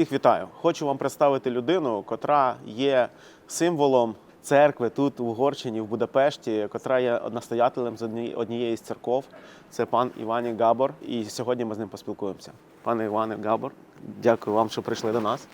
Всіх вітаю. Хочу вам представити людину, котра є символом церкви тут, в Угорщині, в Будапешті, котра є настоятелем з одні- однієї з церков. Це пан Івані Габор. І сьогодні ми з ним поспілкуємося. Пане Іване Габор, дякую вам, що прийшли до нас.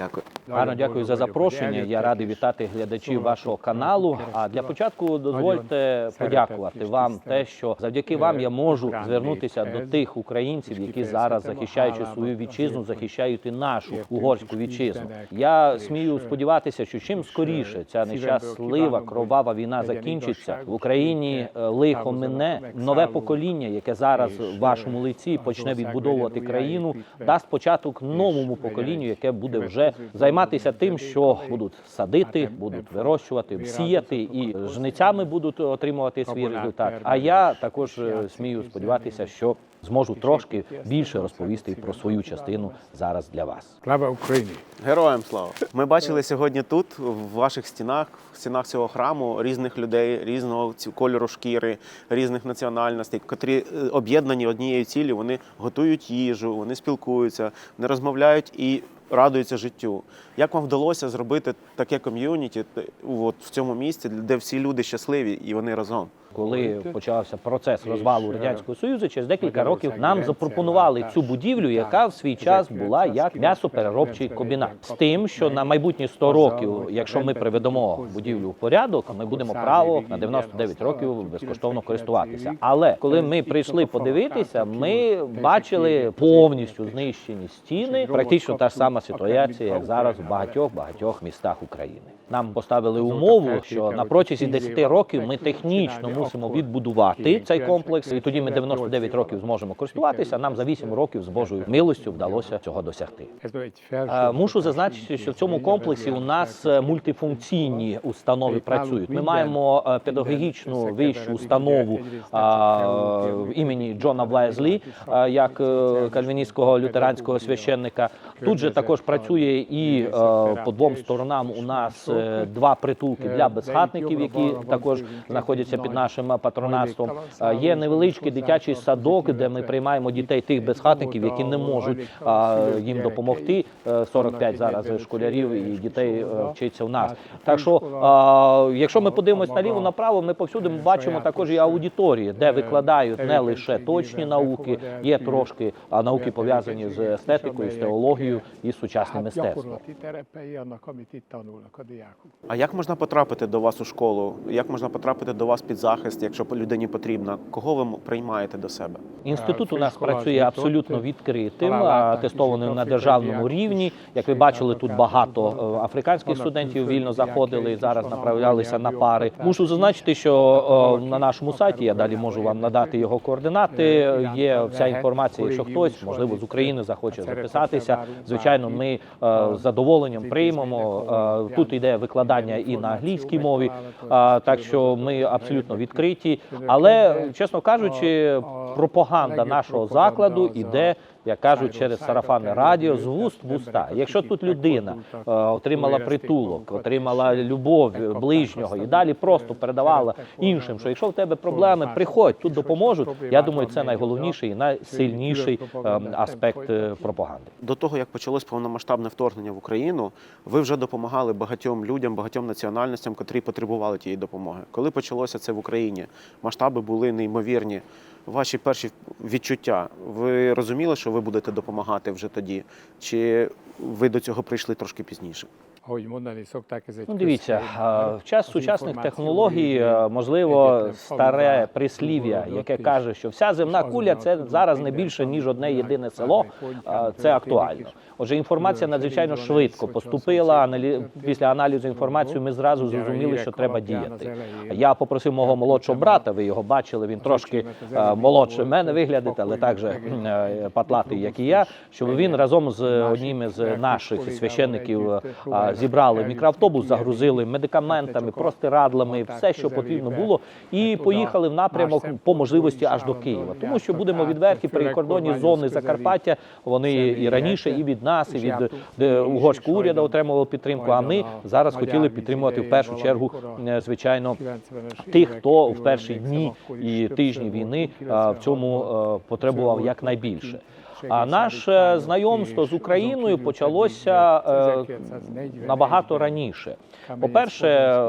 Дякую. Гарно дякую за запрошення. Я радий вітати глядачів вашого каналу. А для початку дозвольте подякувати вам те, що завдяки вам я можу звернутися до тих українців, які зараз захищаючи свою вітчизну, захищають і нашу угорську вітчизну. Я смію сподіватися, що чим скоріше ця нещаслива кровава війна закінчиться в Україні е, лихо мине нове покоління, яке зараз в вашому лиці почне відбудовувати країну, дасть початок новому поколінню, яке буде вже займатися тим, що будуть садити, будуть вирощувати, сіяти і жницями будуть отримувати свій результат. А я також е, смію сподіватися, що зможу трошки більше розповісти про свою частину зараз для вас. Слава Україні! Героям слава! Ми бачили сьогодні тут, в ваших стінах, в стінах цього храму, різних людей, різного кольору шкіри, різних національностей, котрі е, об'єднані однією ціллю. Вони готують їжу, вони спілкуються, вони розмовляють і радуються життю. Як вам вдалося зробити таке ком'юніті от в цьому місці, де всі люди щасливі і вони разом? Коли почався процес розвалу радянського союзу, через декілька років нам запропонували цю будівлю, яка в свій час була як м'ясопереробчий комбінат. З тим, що на майбутні 100 років, якщо ми приведемо будівлю в порядок, ми будемо право на 99 років безкоштовно користуватися. Але коли ми прийшли подивитися, ми бачили повністю знищені стіни. Практично та ж сама ситуація, як зараз в багатьох багатьох містах України. Нам поставили умову, що на протязі 10 років ми технічно мусимо відбудувати цей комплекс, і тоді ми 99 років зможемо користуватися. Нам за 8 років з Божою милостю вдалося цього досягти. Е, felső Мушу зазначити, що в цьому комплексі у нас е, мультифункційні установи працюють. Ми маємо е, педагогічну вищу установу імені Джона Блайзлі, як е, кальвіністського лютеранського священника. Тут же також працює і е, по двом сторонам у нас е, два притулки для безхатників, які також знаходяться під нашим патронатством. Е, Є невеличкий дитячий садок, де ми приймаємо дітей тих безхатників, які не можуть їм допомогти. Е, 45 зараз школярів і дітей е, вчиться у нас. Так що, якщо ми подивимось наліво направо, ми повсюди бачимо також і аудиторії, де викладають не лише точні науки, є трошки а, науки пов'язані з естетикою, з теологією і сучасним мистецтвом. А як можна потрапити до вас у школу? Як можна потрапити до вас під захист, якщо людині потрібно? Кого ви приймаєте до себе? Інститут у нас працює абсолютно відкритим, тестованим на державному рівні. Як ви бачили, тут багато е, африканських студентів вільно заходили і зараз направлялися на пари. Мушу зазначити, що е, на нашому сайті я далі можу вам надати його координати. Є вся інформація. Якщо хтось, можливо, з України захоче записатися, звичайно, ми е, з задоволенням приймемо. Е, Тут йде викладання і на англійській мові, е, так що ми абсолютно відкриті. Але чесно кажучи, пропаганда нашого закладу іде, як кажуть, через сарафанне радіо з вуст в уста. Якщо тут людина е, отримала притулок, отримала любов ближнього і далі просто передавала іншим, що якщо в тебе проблеми, приходь тут допоможуть. Я думаю, це найголовніший і найсильніший е, аспект е, пропаганди. До того як почалось повномасштабне вторгнення в Україну, ви вже допомагали багатьом людям, багатьом національностям, котрі потребували тієї допомоги. Коли почалося це в Україні, масштаби були неймовірні. Ваші перші відчуття. Ви розуміли, що ви будете допомагати вже тоді? Чи ви до цього прийшли трошки пізніше? Ну, дивіться, в час сучасних технологій, можливо, старе прислів'я, яке каже, що вся земна куля це зараз не більше ніж одне єдине село. Це актуально. Отже, інформація надзвичайно швидко поступила. Після аналізу інформації ми зразу зрозуміли, що треба діяти. Я попросив мого молодшого брата. Ви його бачили. Він трошки е, молодше мене виглядить, але також е, патлатий, як і я. Щоб він разом з одним з наших священників зібрали мікроавтобус, загрузили медикаментами, простирадлами, все, що потрібно було, і поїхали в напрямок по можливості аж до Києва. Тому що будемо відверті при кордоні зони Закарпаття. Вони і раніше, і від нас, і від е, угорського уряду отримували підтримку. А ми зараз хотіли підтримувати в першу чергу, е, звичайно, тих, хто в перші дні і тижні війни в цьому е, потребував якнайбільше. А наше знайомство з Україною почалося е, набагато раніше. По-перше,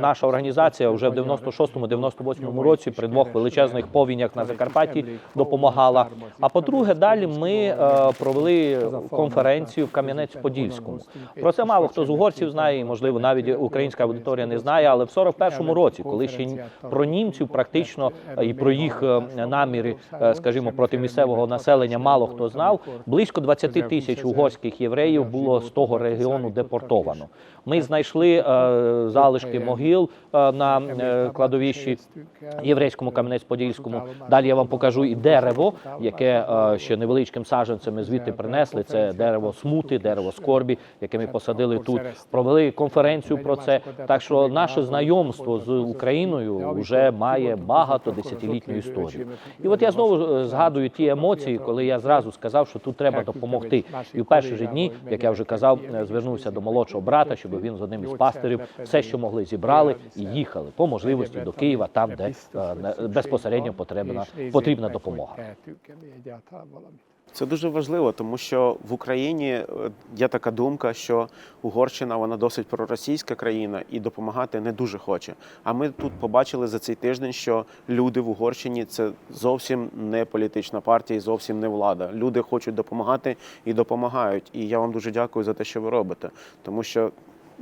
наша організація вже в 96-98 році при двох величезних повінях на Закарпатті допомагала. А по-друге, далі ми е, провели конференцію в Кам'янець-Подільському. Про це мало хто з угорців знає, і можливо навіть українська аудиторія не знає. Але в 41-му році, коли ще про німців практично е, і про їх наміри, скажімо, проти місцевого населення, мало хто знав. Близько 20 тисяч угорських євреїв було з того регіону депортовано. Ми знайшли е, залишки могил е, на е, кладовищі єврейському Кам'янець-Подільському. Далі я вам покажу і дерево, яке ще невеличким саджанцем ми звідти принесли. Це дерево смути, дерево скорбі, яке ми посадили тут. Провели конференцію про це. Так що наше знайомство з Україною вже має багато десятилітню історію. І от я знову згадую ті емоції, коли я зразу сказав, що тут треба допомогти. І в перші ж дні, як я вже казав, е, звернувся до молодшого брата, щоб він з одним із пастирів все, що могли, зібрали і їхали по можливості до Києва, там, де е, не- безпосередньо потрібна, потрібна допомога. Це дуже важливо, тому що в Україні е, є така думка, що Угорщина вона досить проросійська країна і допомагати не дуже хоче. А ми тут побачили за цей тиждень, що люди в Угорщині це зовсім не політична партія, і зовсім не влада. Люди хочуть допомагати і допомагають. І я вам дуже дякую за те, що ви робите, тому що.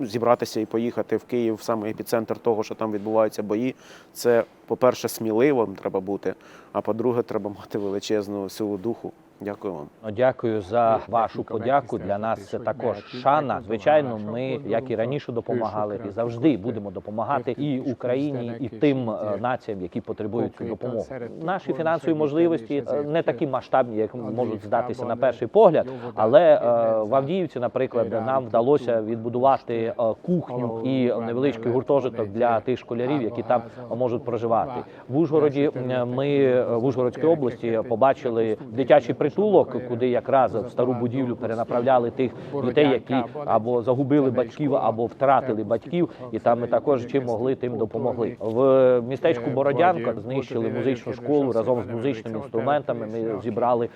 Зібратися і поїхати в Київ в самий епіцентр того, що там відбуваються бої. Це, по-перше, сміливим треба бути. А по-друге, треба мати величезну силу духу. Дякую вам. Ну, Дякую за вашу подяку. Для нас це також шана. Звичайно, ми, як і раніше, допомагали і завжди будемо допомагати і Україні, і тим е, націям, які потребують цю допомогу. Наші фінансові можливості е, не такі масштабні, як можуть здатися на перший погляд. Але е, в Авдіївці, наприклад, нам вдалося відбудувати кухню і невеличкий гуртожиток для тих школярів, які там можуть проживати. В Ужгороді е, ми е, в Ужгородській області побачили дитячий притулок, куди якраз в стару будівлю перенаправляли тих дітей, які або загубили батьків, або втратили батьків, і там ми також чим могли, тим допомогли. В містечку Бородянка знищили музичну школу разом з музичними інструментами. Ми зібрали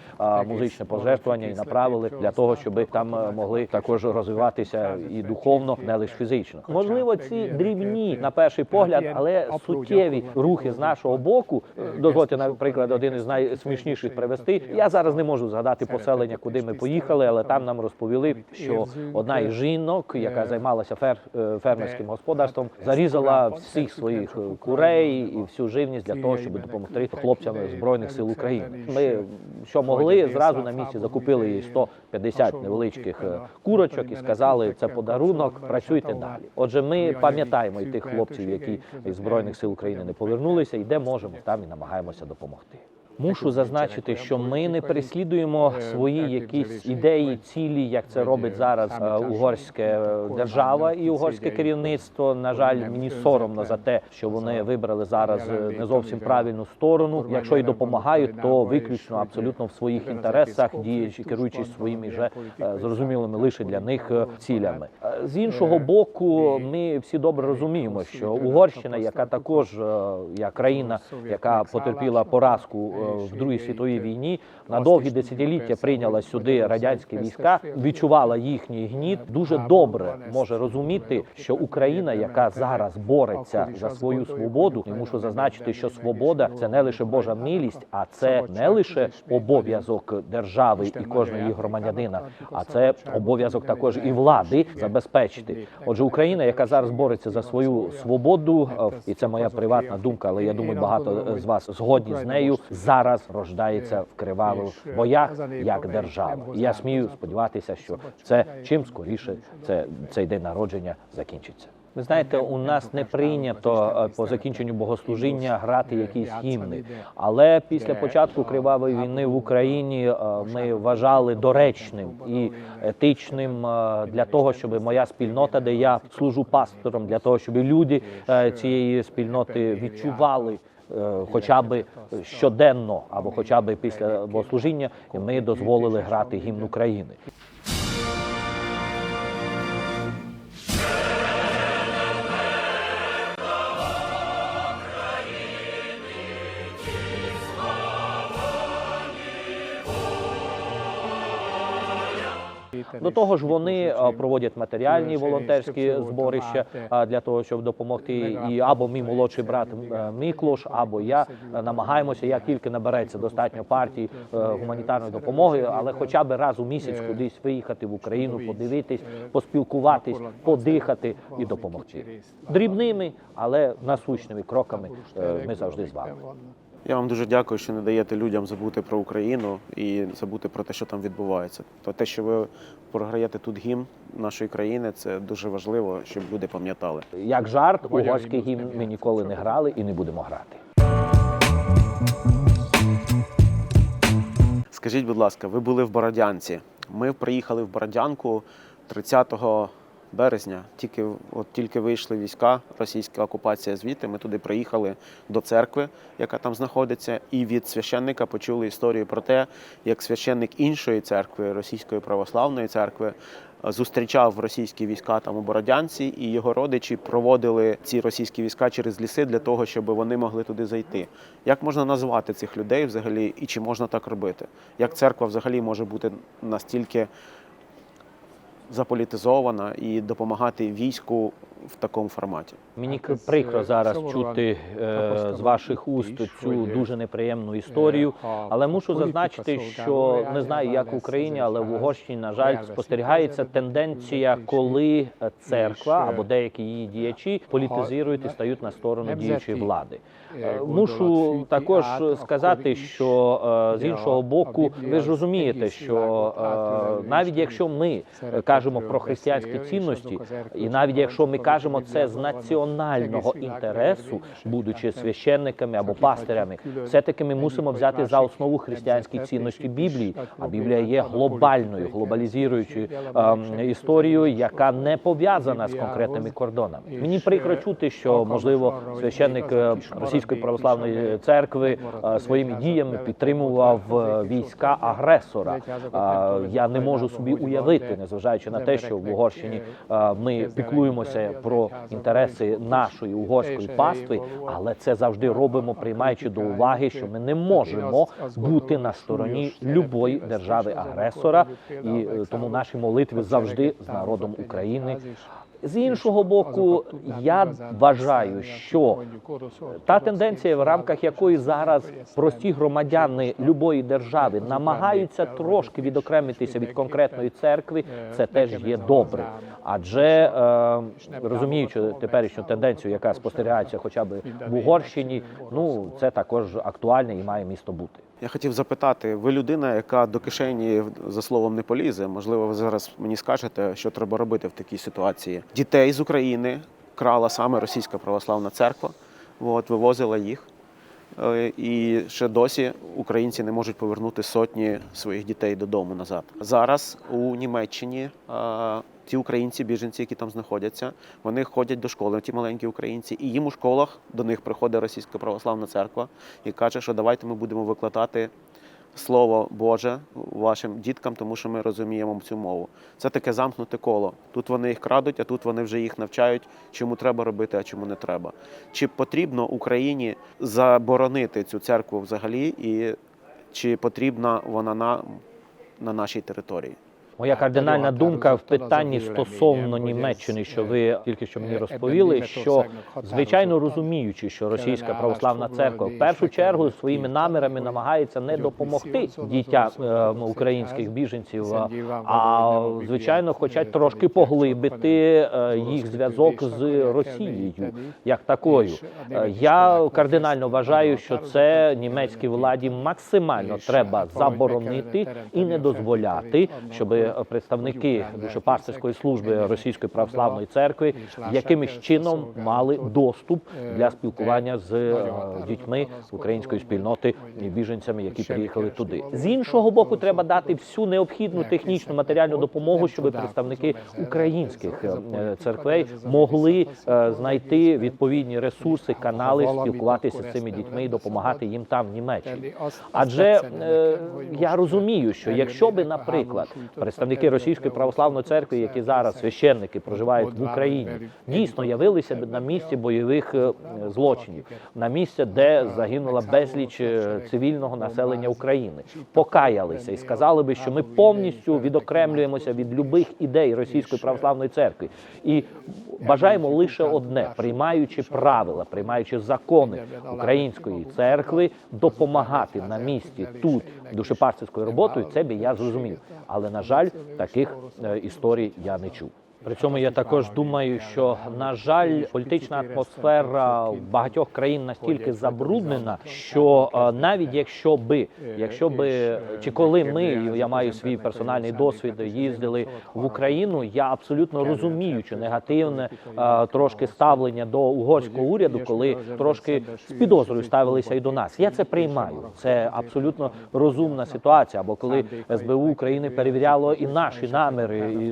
музичне пожертвування і направили для того, щоб там е, могли також розвиватися і духовно, не лише фізично. Можливо, ці дрібні на перший погляд, але суттєві рухи з нашого боку. Е, Дозвольте, наприклад, один із найсмішніших привести. Я зараз не можу згадати поселення, куди ми поїхали, але там нам розповіли, що одна із жінок, яка займалася фер, е, фермерським господарством, зарізала всіх своїх е, курей і всю живність для того, щоб допомогти хлопцям збройних сил України. Ми що могли зразу на місці закупили їй 150 невеличких е, курочок і сказали, це подарунок. Працюйте далі. Отже, ми пам'ятаємо і тих хлопців, які із збройних сил України не повернулися, і де можемо, там і намагаємося допомогти. Мушу зазначити, що ми не переслідуємо свої якісь ідеї, цілі, як це робить зараз е, угорська е, держава і угорське керівництво. На жаль, мені соромно за те, що вони вибрали зараз е, не зовсім правильну сторону. Якщо і допомагають, то виключно абсолютно в своїх інтересах, діючи керуючись своїми вже е, зрозумілими лише для них е, цілями. Е, З іншого боку, ми всі добре розуміємо, що Угорщина, яка також е, як країна, яка потерпіла поразку е, в Другій світовій війні, на довгі десятиліття прийняла сюди радянські війська, відчувала їхній гніт. Дуже добре може розуміти, що Україна, яка зараз бореться за свою свободу, і мушу зазначити, що свобода це не лише Божа милість, а це не лише обов'язок держави і кожного її громадянина, а це обов'язок також і влади забезпечити. Отже, Україна, яка зараз бореться за свою свободу, і це моя приватна думка, але я думаю, багато з вас згодні з нею. Зараз рождається в кривавих боях як держава. І я смію сподіватися, що це чим скоріше це цей день народження закінчиться. Ви знаєте, у нас не прийнято е, по закінченню богослужіння грати якісь гімни. Але після початку кривавої війни в Україні е, ми вважали доречним і етичним е, для того, щоб моя спільнота, де я служу пастором, для того, щоб люди е, цієї спільноти відчували. Е, Хоча б щоденно або хоча б після богослужіння ми дозволили грати гімн України. До того ж, вони е, проводять матеріальні волонтерські зборища е, для того, щоб допомогти. І або мій молодший брат е, Міклош, або я е, намагаємося, як тільки набереться достатньо партій е, гуманітарної допомоги, але хоча б раз у місяць кудись виїхати в Україну, подивитись, поспілкуватись, подихати і допомогти. Дрібними, але насущними кроками е, ми завжди з вами. Я вам дуже дякую, що не даєте людям забути про Україну і забути про те, що там відбувається. То те, що ви програєте тут гімн нашої країни, це дуже важливо, щоб люди пам'ятали. Як жарт, угорський гімн ми ніколи не грали і не будемо грати. Скажіть, будь ласка, ви були в Бородянці. Ми приїхали в Бородянку 30 березня. Тільки от тільки вийшли війська, російська окупація звідти. Ми туди приїхали до церкви, яка там знаходиться, і від священника почули історію про те, як священник іншої церкви, російської православної церкви, е, зустрічав російські війська там у Бородянці, і його родичі проводили ці російські війська через ліси для того, щоб вони могли туди зайти. Як можна назвати цих людей взагалі, і чи можна так робити? Як церква взагалі може бути настільки заполітизована і допомагати війську в такому форматі? Мені прикро зараз чути е, з ваших уст цю дуже неприємну історію, але мушу зазначити, що не знаю, як в Україні, але в Угорщині, на жаль, спостерігається тенденція, коли е, церква або деякі її діячі політизують і стають на сторону діючої влади. е, Е, Мушу також сказати, що е, з іншого боку, ви ж розумієте, що е, навіть якщо ми е, кажемо про християнські цінності, і навіть якщо ми кажемо це з національного інтересу, будучи священниками або пастирями, все таки ми мусимо взяти за основу християнські цінності Біблії. А Біблія є глобальною, глобалізуючою ем, історією, яка не пов'язана з конкретними кордонами. Мені прикро чути, що можливо священник е, російської православної церкви е, своїми діями підтримував е, війська агресора. Я не можу собі уявити, незважаючи на те, що в Угорщині е, ми піклуємося про інтереси нашої угорської пастви, але це завжди робимо, приймаючи до уваги, що ми не можемо бути на стороні любої держави агресора, і е, тому наші молитви завжди з народом України. З іншого боку, я вважаю, що та тенденція, в рамках якої зараз прості громадяни любої держави намагаються трошки відокремитися від конкретної церкви, це теж є добре. Адже е, розуміючи теперішню тенденцію, яка спостерігається, хоча б в Угорщині, ну це також актуальне і має місто бути. Я хотів запитати, ви людина, яка до кишені за словом не полізе. Можливо, ви зараз мені скажете, що треба робити в такій ситуації. Дітей з України крала саме Російська православна церква, от, вивозила їх. Е, І ще досі українці не можуть повернути сотні своїх дітей додому назад. Зараз у Німеччині е, ті українці, біженці, які там знаходяться, вони ходять до школи, ті маленькі українці, і їм у школах до них приходить Російська православна церква і каже, що давайте ми будемо викладати Слово Боже вашим діткам, тому що ми розуміємо цю мову. Це таке замкнуте коло. Тут вони їх крадуть, а тут вони вже їх навчають, чому треба робити, а чому не треба. Чи потрібно Україні заборонити цю церкву взагалі, і чи потрібна вона на, на нашій території? Моя кардинальна думка в питанні стосовно Німеччини, що ви тільки що мені розповіли, що звичайно розуміючи, що російська православна церква в першу чергу своїми намірами намагається не допомогти дітям е, українських біженців, а звичайно хочуть трошки поглибити е, їх зв'язок з Росією як такою. Е, Я кардинально вважаю, що це німецькій владі максимально треба заборонити і не дозволяти, щоб представники душепастерської служби Російської православної церкви якимось чином мали доступ для спілкування з е, дітьми української спільноти і біженцями, які приїхали туди. З іншого боку, треба дати всю необхідну технічну матеріальну допомогу, щоб представники українських е, церквей могли е, знайти відповідні ресурси, канали, спілкуватися з цими дітьми і допомагати їм там в Німеччині. Адже е, я розумію, що якщо би, наприклад, представники представники російської православної церкви, які зараз священники проживають в Україні, дійсно явилися на місці бойових е, злочинів, на місце, де загинула безліч е, цивільного населення України, покаялися і сказали би, що ми повністю відокремлюємося від любих ідей російської православної церкви і бажаємо лише одне, приймаючи правила, приймаючи закони української церкви, допомагати на місці тут душепастерською роботою. Це би я зрозумів. Але на жаль, таких е, історій я не чув. При цьому я також думаю, що на жаль, політична атмосфера багатьох країн настільки забруднена, що е, навіть якщо би, якщо би чи коли ми, я маю свій персональний досвід, їздили в Україну, я абсолютно розуміючи негативне е, трошки ставлення до угорського уряду, коли трошки з підозрою ставилися і до нас. Я це приймаю. Це абсолютно розумна ситуація. Або коли СБУ України перевіряло і наші наміри, і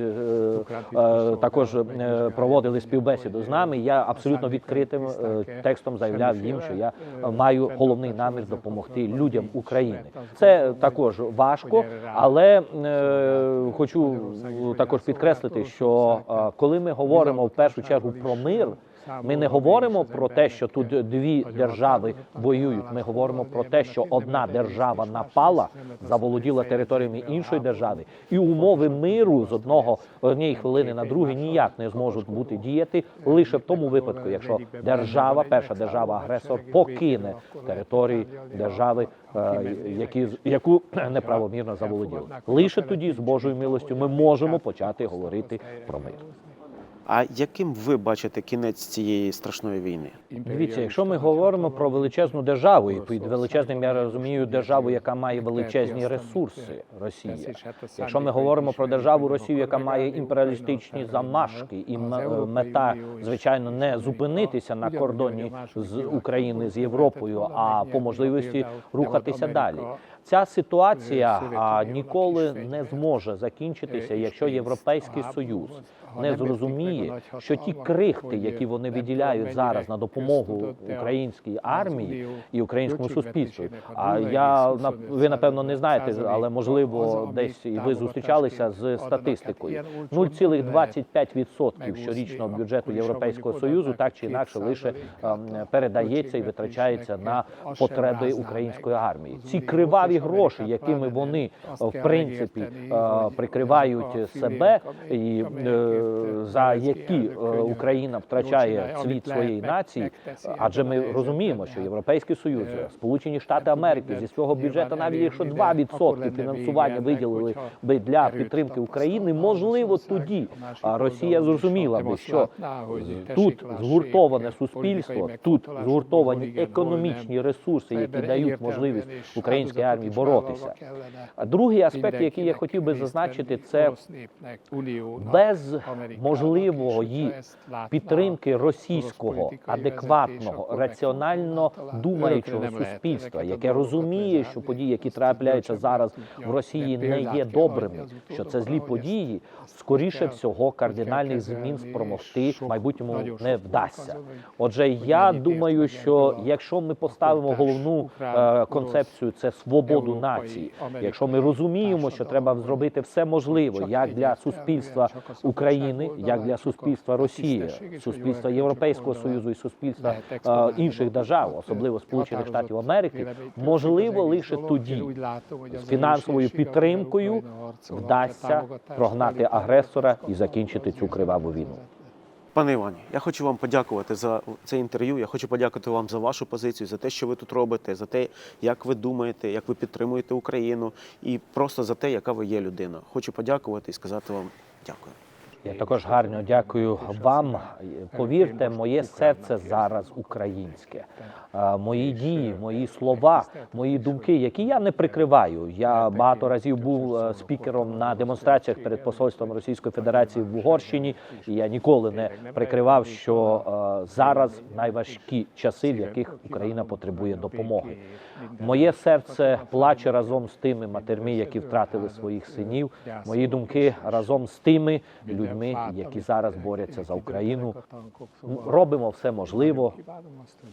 е, також е, проводили співбесіду з нами. Я абсолютно відкритим е, текстом заявляв їм, що я е, маю головний намір допомогти людям України. Це також важко, але хочу також підкреслити, що коли ми говоримо в першу чергу про мир. Ми не говоримо про те, що тут дві держави воюють. Ми говоримо про те, що одна держава напала, заволоділа територіями іншої держави, і умови миру з одного однієї хвилини на другу ніяк не зможуть бути діяти лише в тому випадку, якщо держава, перша держава агресор покине території держави, е, які яку неправомірно заволоділи. Лише тоді, з Божою милостю, ми можемо почати говорити про мир. А яким ви бачите кінець цієї страшної війни? Дивіться, якщо ми говоримо про величезну державу, і під величезним я розумію державу, яка має величезні ресурси, Росія. Якщо ми говоримо про державу Росію, яка має імперіалістичні замашки, і е, мета, звичайно, не зупинитися на кордоні з України з Європою, а по можливості рухатися далі. Ця ситуація а, ніколи не зможе закінчитися, якщо Європейський Союз не зрозуміє, що ті крихти, які вони виділяють зараз на допомогу українській армії і українському суспільству. А я ви напевно не знаєте, але можливо десь і ви зустрічалися з статистикою. 0,25% щорічного бюджету Європейського союзу так чи інакше лише ем, передається і витрачається на потреби української армії. Ці криваві гроші, якими вони е, в принципі е, прикривають себе і е, за які Україна втрачає цвіт своєї нації, адже ми розуміємо, що Європейський Союз, Сполучені Штати Америки зі свого бюджету, навіть якщо 2% фінансування виділили би для підтримки України, можливо, тоді Росія зрозуміла би, що тут згуртоване суспільство, тут згуртовані економічні ресурси, які дають можливість українській армії боротися. А другий аспект, який я хотів би зазначити, це без можливої підтримки російського адекватного, раціонально думаючого суспільства, яке розуміє, що події, які трапляються зараз в Росії, не є добрими, що це злі події. Скоріше всього, кардинальних змін спромогти в майбутньому не вдасться. Отже, я думаю, що якщо ми поставимо головну е, концепцію, це свободу нації. Якщо ми розуміємо, що треба зробити все можливе, як для суспільства України, як для суспільства Росії, суспільства Європейського союзу і суспільства інших держав, особливо Сполучених Штатів Америки, можливо лише тоді з фінансовою підтримкою вдасться прогнати агресора і закінчити цю криваву війну. Пане Івані, я хочу вам подякувати за це інтерв'ю. Я хочу подякувати вам за вашу позицію, за те, що ви тут робите, за те, як ви думаєте, як ви підтримуєте Україну, і просто за те, яка ви є людина. Хочу подякувати і сказати вам дякую. Я також гарно дякую вам. Повірте, моє серце зараз українське. Мої дії, мої слова, мої думки, які я не прикриваю. Я багато разів був е, спікером на демонстраціях перед посольством Російської Федерації в Угорщині. І я ніколи не прикривав, що е, зараз найважкі часи, в яких Україна потребує допомоги. Моє серце плаче разом з тими матерьми, які втратили своїх синів. Мої думки разом з тими людьми, які зараз борються за Україну. Робимо все можливе,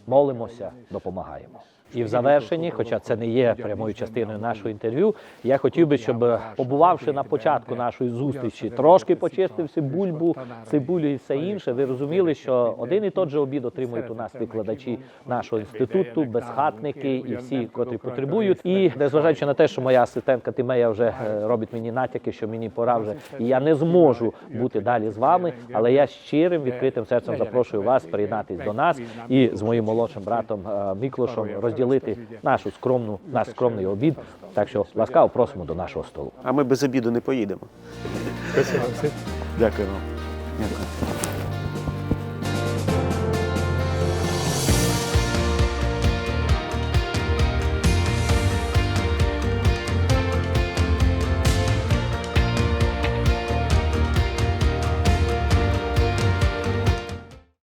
молимося, допомагаємо. І в завершенні, хоча це не є прямою частиною нашого інтерв'ю, я хотів би, щоб побувавши на початку нашої зустрічі, трошки почистився бульбу, цибулю і все інше. Ви розуміли, що один і тот же обід отримують у нас викладачі нашого інституту, безхатники і всі, котрі потребують. І незважаючи на те, що моя асистентка Тимея вже е, робить мені натяки, що мені пора вже і я не зможу бути далі з вами, але я щирим відкритим серцем запрошую вас приєднатись до нас і з моїм молодшим братом е, Міклошем розділити нашу скромну наш скромний обід. Так що ласкаво просимо до нашого столу. А ми без обіду не поїдемо. Дякую вам. Дякую.